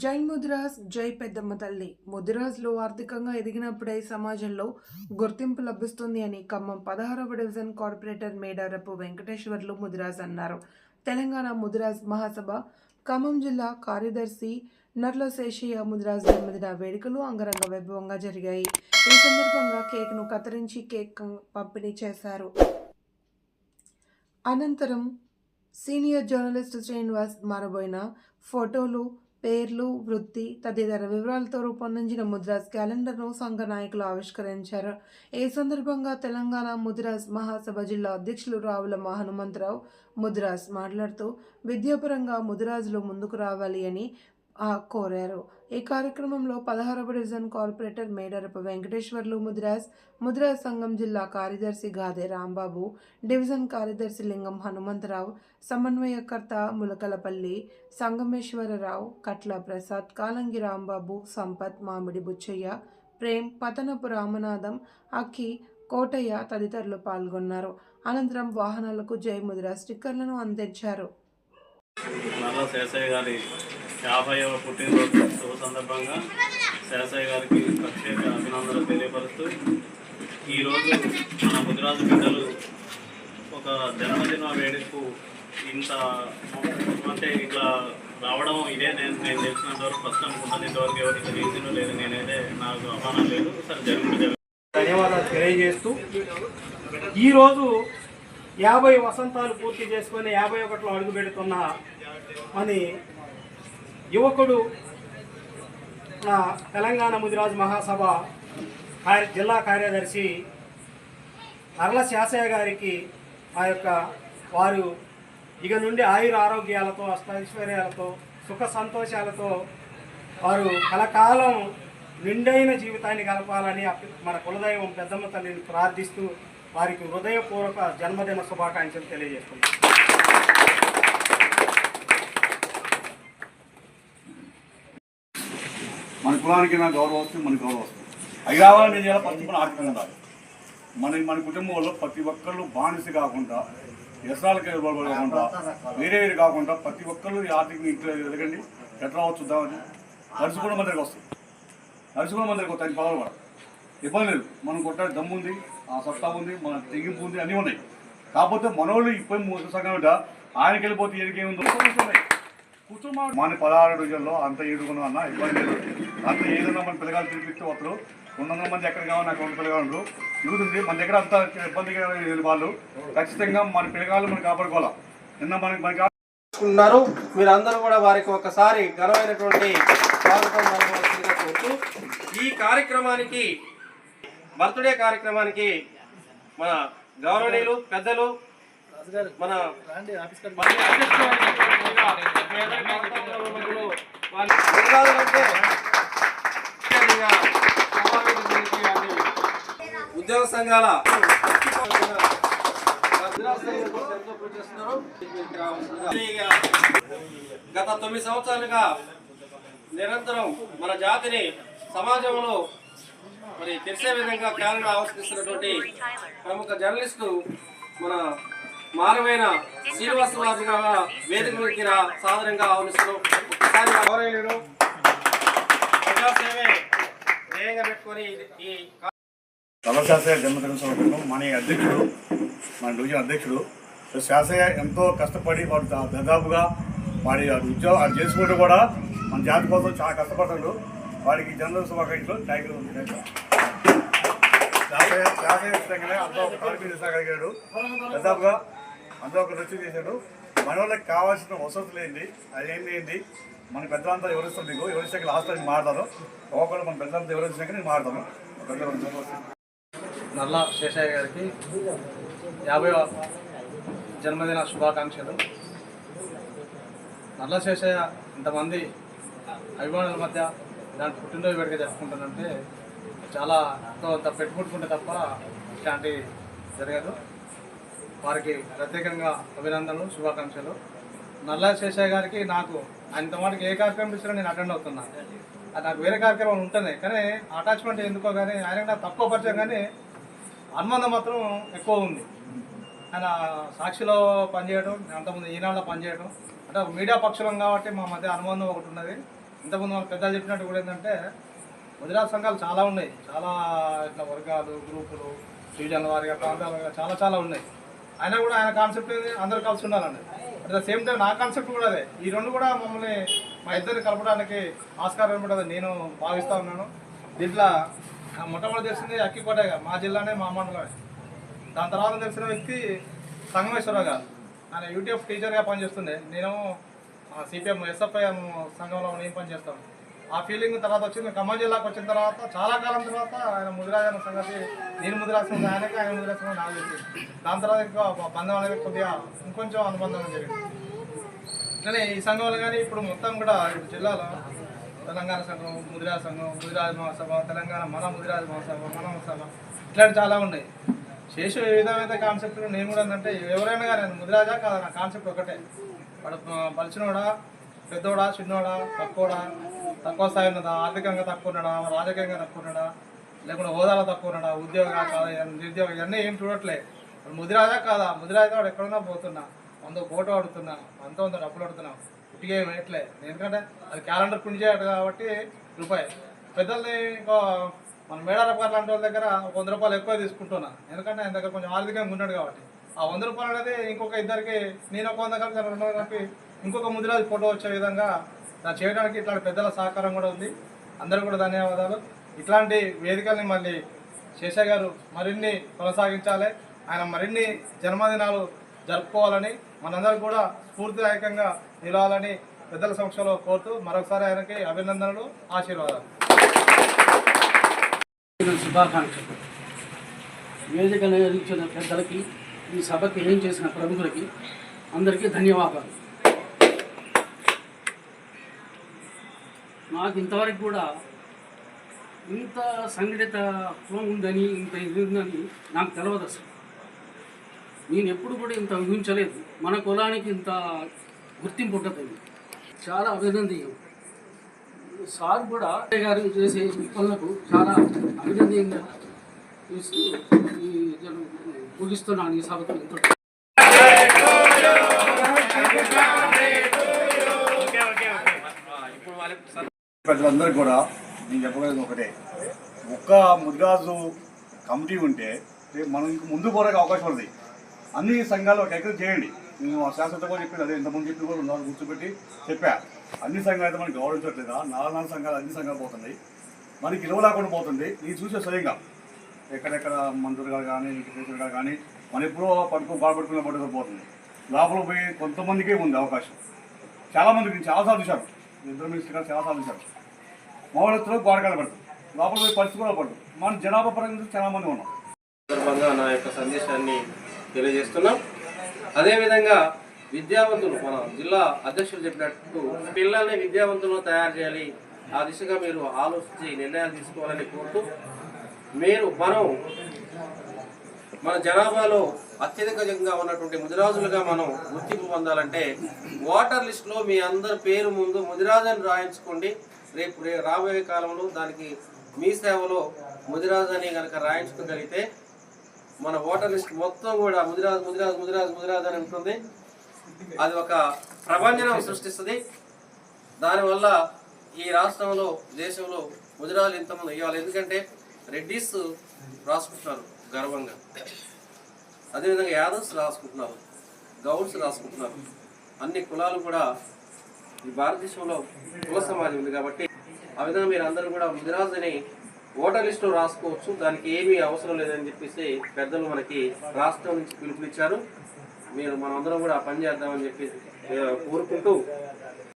జై ముదిరాజ్ జై పెద్దమ్మ తల్లి. ముదిరాజ్లో ఆర్థికంగా ఎదిగినప్పుడే సమాజంలో గుర్తింపు లభిస్తుంది అని ఖమ్మం పదహారవ డివిజన్ కార్పొరేటర్ మేడారపు వెంకటేశ్వర్లు ముదిరాజ్ అన్నారు. తెలంగాణ ముదిరాజ్ మహాసభ ఖమ్మం జిల్లా కార్యదర్శి నర్ల శేషయ్య ముదిరాజ్ జన్మదిన వేడుకలు అంగరంగ వైభవంగా జరిగాయి. ఈ సందర్భంగా కేక్ను కత్తిరించి కేక్ పంపిణీ చేశారు. అనంతరం సీనియర్ జర్నలిస్ట్ శ్రీనివాస్ మారబోయిన ఫోటోలు పేర్లు వృత్తి తదితర వివరాలతో రూపొందించిన ముద్రాస్ క్యాలెండర్ను సంఘ నాయకులు ఆవిష్కరించారు. ఈ సందర్భంగా తెలంగాణ ముద్రాస్ మహాసభ జిల్లా అధ్యక్షులు రావుల హనుమంతరావు ముద్రాస్ మాట్లాడుతూ విద్యాపరంగా ముద్రాజులు ముందుకు రావాలి అని కోరారు. ఈ కార్యక్రమంలో పదహారవ డివిజన్ కార్పొరేటర్ మేడరపు వెంకటేశ్వర్లు ముద్రాస్ ముద్రాజ్ సంఘం జిల్లా కార్యదర్శి గాదే రాంబాబు డివిజన్ కార్యదర్శి లింగం హనుమంతరావు సమన్వయకర్త ములకలపల్లి సంగమేశ్వరరావు కట్ల ప్రసాద్ కాలంగి రాంబాబు సంపత్ మామిడి బుచ్చయ్య ప్రేమ్ పతనపు రామనాథం అక్కి కోటయ్య తదితరులు పాల్గొన్నారు. అనంతరం వాహనాలకు జై ముద్రా స్టిక్కర్లను అందించారు. గారి యాభైవ పుట్టినరోజు శుభ సందర్భంగా శాసయ్య గారికి ప్రత్యేక అభినందనలు తెలియపరుస్తూ ఈరోజు మన ముదిరాజు బిడ్డలు ఒక జన్మదిన వేడుకు ఇంత అంటే ఇట్లా రావడం ఇదే నేను నేను తెలిసినంత వరకు ఫస్ట్ అనుకుంటాను ఇంతవరకు ఎవరికి రీజన్ లేదు. నేనైతే నాకు అవమానం లేదు. సరే జరుగుతుంది ధన్యవాదాలు తెలియజేస్తూ ఈరోజు యాభై వసంతాలు పూర్తి చేసుకొని యాభై ఒకటిలో అడుగు పెడుతున్న అని యువకుడు నా తెలంగాణ ముదిరాజు మహాసభ జిల్లా కార్యదర్శి అరల శాసయ్య గారికి ఆ యొక్క వారు ఇక నుండి ఆయుర ఆరోగ్యాలతో అష్టైశ్వర్యాలతో సుఖ సంతోషాలతో వారు కలకాలం నిండైన జీవితాన్ని గలపాలని మన కులదైవం పెద్దమ్మ తల్లిని ప్రార్థిస్తూ వారికి హృదయపూర్వక జన్మదిన శుభాకాంక్షలు తెలియజేస్తున్నాను మన కులానికి నా గౌరవం వస్తుంది మన గౌరవం వస్తుంది. అవి కావాలని నేను చేయాలి ప్రతి ఒక్కరు ఆర్థికంగా ఉండాలి. మన మన కుటుంబంలో ప్రతి ఒక్కళ్ళు బానిస కాకుండా వ్యసనాలకి కాకుండా వేరే వేరే కాకుండా ప్రతి ఒక్కళ్ళు ఈ ఆర్థికంగా ఇంట్లో ఎదగండి ఎట్లా వచ్చుద్దామని కూడా మన దగ్గరికి వస్తుంది నడుచు కూడా మన దగ్గరికి వస్తాయి పవర్ కూడా ఇబ్బంది లేదు. మనం కొట్టాలి దమ్ము ఉంది ఆ సత్తా ఉంది మన తెగింపు ఉంది అన్నీ ఉన్నాయి. కాకపోతే మనోళ్ళు ఇప్పుడు మూడు సంఘం ఆయనకి వెళ్ళిపోతే ఏరికేముందో కూర్చోమా మన పదహారు రోజుల్లో అంత ఏడుకున్నాం అన్న ఇబ్బంది లేదు. అంత ఏదన్నా మన పిల్లగాలు తిరిగిస్తే వస్తారు. రెండు వందల మంది ఎక్కడ కావాలి నాకు రెండు పిల్లగాలు ఉండరు. యూత్ ఉంది మన దగ్గర అంత ఇబ్బందిగా వాళ్ళు ఖచ్చితంగా మన పిల్లగాలు మనం కాపాడుకోవాలి. నిన్న మనకి మనకి ఉన్నారు మీరందరూ కూడా వారికి ఒకసారి ఘనమైనటువంటి స్వాగతం ఈ కార్యక్రమానికి బర్త్డే కార్యక్రమానికి మన గౌరవనీయులు పెద్దలు మన మన ఉద్యోగ సంఘాల గత తొమ్మిది సంవత్సరాలుగా నిరంతరం మన జాతిని సమాజంలో మరి తెలిసే విధంగా క్యాలెండర్ ఆవిష్కరిస్తున్నటువంటి ప్రముఖ జర్నలిస్టు మన మారమైన శ్రీనివాస వారి వేదిక మీద సాధారణంగా ఆహ్వానిస్తున్నాం ఒకసారి పెట్టుకొని ఈ తలశాసయ్య జన్మదిన మన అధ్యక్షుడు మన డివిజన్ అధ్యక్షుడు శాస్త్రయ్య ఎంతో కష్టపడి వాడు దాదాపుగా వాడి ఆ ఉద్యోగం అది చేసుకుంటూ కూడా మన జాతి కోసం చాలా కష్టపడ్డాడు. వాడికి జనరల్ శుభాకాంక్షలు. థ్యాంక్ యూ శాసయ్య విధంగానే అంతా ఒక తారీఖు తీసుకోగలిగాడు దాదాపుగా అంతా ఒక నృత్యం చేశాడు. మన వాళ్ళకి కావాల్సిన వసతులు ఏంటి అది ఏంటి ఏంటి మన పెద్దలంతా వివరిస్తాం మీకు? వివరిస్తాక లాస్ట్ టైం మాట్లాడతాను ఒక్కొక్కరు మన పెద్దలంతా వివరించాక నేను మాట్లాడతాను. నల్ల శేషయ్య గారికి యాభై జన్మదిన శుభాకాంక్షలు. నల్ల శేషయ్య ఇంతమంది అభిమానుల మధ్య దాని పుట్టినరోజు వేడుక జరుపుకుంటానంటే చాలా ఎంతో పెట్టుకుంటుంటే తప్ప ఇట్లాంటివి జరగదు. వారికి ప్రత్యేకంగా అభినందనలు శుభాకాంక్షలు. నల్లా శేషయ్య గారికి నాకు ఆయన వాటికి ఏ కార్యక్రమం ఇచ్చినా నేను అటెండ్ అవుతున్నా. అది నాకు వేరే కార్యక్రమాలు ఉంటున్నాయి కానీ అటాచ్మెంట్ ఎందుకో కానీ ఆయన నాకు తక్కువ పరిచయం కానీ అనుబంధం మాత్రం ఎక్కువ ఉంది. ఆయన సాక్షిలో పనిచేయడం అంతకుముందు ఈనాడులో పనిచేయడం. అంటే మీడియా పక్షులం కాబట్టి మా మధ్య అనుబంధం ఒకటి ఉన్నది. ఇంతకుముందు మన పెద్దలు చెప్పినట్టు కూడా ఏంటంటే గుజరాత్ సంఘాలు చాలా ఉన్నాయి. చాలా ఇట్లా వర్గాలు గ్రూపులు డివిజన్ల వారిగా ప్రాంతాల చాలా చాలా ఉన్నాయి. అయినా కూడా ఆయన కాన్సెప్ట్ అందరూ కలిసి ఉండాలండి అట్ ద సేమ్ టైం నా కాన్సెప్ట్ కూడా అదే. ఈ రెండు కూడా మమ్మల్ని మా ఇద్దరిని కలపడానికి ఆస్కారం కూడా నేను భావిస్తా ఉన్నాను. దీంట్లో మొట్టమొదటి తెలిసింది అక్కికోటగా మా జిల్లానే మా మండలమే. దాని తర్వాత తెలిసిన వ్యక్తి సంగమేశ్వరరావు గారు. ఆయన యూట్యూబ్ టీచర్గా పనిచేస్తుండే. నేను సిపిఎం ఎస్ఎఫ్ఐఎం సంఘంలో నేను పనిచేస్తాను. ఆ ఫీలింగ్ తర్వాత వచ్చింది. ఖమ్మం జిల్లాకు వచ్చిన తర్వాత చాలా కాలం తర్వాత ఆయన ముదిరాజ్ సంగతి నేను ముదిరాజ్ ఆయనకి ఆయన ముదిరాజ్ నాకు తెలిసింది దాని తర్వాత ఇంకా బంధం అనేది కొద్దిగా ఇంకొంచెం అనుబంధం జరిగింది. కానీ ఈ సంఘంలో కానీ ఇప్పుడు మొత్తం కూడా ఇప్పుడు జిల్లాలో తెలంగాణ సంఘం ముదిరాజ సంఘం ముదిరాజ మహాసభ తెలంగాణ మన ముదిరాజ మహాసభ మన మహాసభ ఇట్లాంటి చాలా ఉన్నాయి. శేషు ఏ విధమైన కాన్సెప్ట్ నేను కూడా ఏంటంటే ఎవరైనా కానీ ముదిరాజా కాదు నా కాన్సెప్ట్ ఒకటే. వాడు పలిచినోడా పెద్దోడా చిన్నోడా తక్కువడా తక్కువ స్థాయి ఉన్నదా? ఆర్థికంగా తక్కువ ఉన్నాడా? రాజకీయంగా తక్కువ ఉన్నాడా? లేకుంటే హోదాలో తక్కువ ఉన్నాడా? ఉద్యోగం కాదా? నిరుద్యోగం ఇవన్నీ ఏం చూడట్లే. ముదిరాజా కాదా? ముదిరాజా వాడు ఎక్కడున్నా పోతున్నా. వంద ఫోటో అడుగుతున్నా అంత వంద డబ్బులు అడుగుతున్నాం ఇటుకే వేయట్లే. ఎందుకంటే అది క్యాలెండర్ ప్రింట్ చేయడు కాబట్టి రూపాయి. పెద్దల్ని ఇంకో మన మేడారప్ప గారు లాంటి వాళ్ళ దగ్గర ఒక వంద రూపాయలు ఎక్కువ తీసుకుంటున్నా. ఎందుకంటే ఆయన దగ్గర కొంచెం ఆర్థికంగా ఉన్నాడు కాబట్టి. ఆ వంద రూపాయలు అనేది ఇంకొక ఇద్దరికి నేను ఒక వంద కలిపి రెండు కలిపి ఇంకొక ముదిరాజు ఫోటో వచ్చే విధంగా దాన్ని చేయడానికి ఇట్లాంటి పెద్దల సహకారం కూడా ఉంది. అందరూ కూడా ధన్యవాదాలు. ఇట్లాంటి వేదికల్ని మళ్ళీ శేషయ్య గారు మరిన్ని కొనసాగించాలి. ఆయన మరిన్ని జన్మదినాలు జరుపుకోవాలని మనందరం కూడా స్ఫూర్తిదాయకంగా నిలవాలని పెద్దల సమక్షంలో కోరుతూ మరొకసారి ఆయనకి అభినందనలు ఆశీర్వాదాలు. శుభాకాంక్షలు. వేదిక నిర్వహించిన పెద్దలకి ఈ సభకి ఏం చేసిన ప్రముఖులకి అందరికీ ధన్యవాదాలు. నాకు ఇంతవరకు కూడా ఇంత సంఘటిత కులం ఉందని ఇంత ఇది ఉందని నాకు తెలియదు అసలు నేను ఎప్పుడు కూడా ఇంత ఊహించలేదు మన కులానికి ఇంత గుర్తింపు ఉంటుంది చాలా అభినందనీయం సార్ కూడా అత్తయ్య గారు చేసే ఈ పనులకు చాలా అభినందనీయంగా ఇస్తూ ఈ ముగిస్తున్నాను ఈ సభకు ఎంతో ప్రజలందరికీ కూడా నేను చెప్పగలిగింది ఒకటే. ఒక్క ముద్రాజు కమిటీ ఉంటే మనం ఇంక ముందు పోరాక అవకాశం ఉంది. అన్ని సంఘాలు ఒక ఎక్కడ చేయండి. నేను ఆ శాశ్వత కూడా చెప్పింది అదే ఇంతకుముందు చెప్పి కూడా ఉన్నారు గుర్తుపెట్టి చెప్పా. అన్ని సంఘాలు అయితే మనకి గౌరవించట్లేదా? నాలుగు నాలుగు సంఘాలు అన్ని సంఘాలు పోతున్నాయి. మనకి ఇలువ లేకుండా పోతుంది. ఇది చూసే స్వయంగా. ఎక్కడెక్కడ మంత్రులు గారు కానీ వెంకటేశ్వర కానీ మన ఎప్పుడో పడుకో బాధపడుకునే పట్టుకు పోతుంది. లోపల పోయి కొంతమందికే ఉంది అవకాశం. చాలామందికి నేను చాలాసార్లు చూశారు ఇద్దరు మినిస్టర్ గారు చాలాసార్లు సాధించారు మౌనత్తులో గోడకాలు పడతాం లోపల పోయి పరిస్థితి కూడా పడదు మన జనాభా పరంగా చాలా మంది ఉన్నాం. సందర్భంగా నా యొక్క సందేశాన్ని తెలియజేస్తున్నాం. అదేవిధంగా విద్యావంతులు మన జిల్లా అధ్యక్షులు చెప్పినట్టు పిల్లల్ని విద్యావంతులను తయారు చేయాలి. ఆ దిశగా మీరు ఆలోచించి నిర్ణయాలు తీసుకోవాలని కోరుతూ మీరు మనం మన జనాభాలో అత్యధికంగా ఉన్నటువంటి ముదిరాజులుగా మనం గుర్తింపు పొందాలంటే ఓటర్ లిస్టులో మీ అందరి పేరు ముందు ముదిరాజని రాయించుకోండి. రేపు రాబోయే కాలంలో దానికి మీ సేవలో ముదిరాజని అని కనుక రాయించుకోగలిగితే మన ఓటర్ లిస్ట్ మొత్తం కూడా ముదిరాజ్ ముదిరాజ్ ముదిరాజ్ ముదిరాజ్ అని ఉంటుంది. అది ఒక ప్రభంజనం సృష్టిస్తుంది. దానివల్ల ఈ రాష్ట్రంలో దేశంలో ముదిరాజులు ఇంతమంది ఇవ్వాలి. ఎందుకంటే రెడ్డిస్ రాసుకుంటున్నారు. గర్వంగా. అదేవిధంగా యాదవ్స్ రాసుకుంటున్నారు గౌడ్స్ రాసుకుంటున్నారు. అన్ని కులాలు కూడా ఈ భారతదేశంలో కుల సమాజం ఉంది కాబట్టి ఆ విధంగా మీరు అందరూ కూడా ముదిరాజుని ఓటర్ లిస్టులో రాసుకోవచ్చు. దానికి ఏమీ అవసరం లేదని చెప్పేసి పెద్దలు మనకి రాష్ట్రం నుంచి పిలుపునిచ్చారు. మీరు మనందరం కూడా పని చేద్దామని చెప్పి కోరుకుంటూ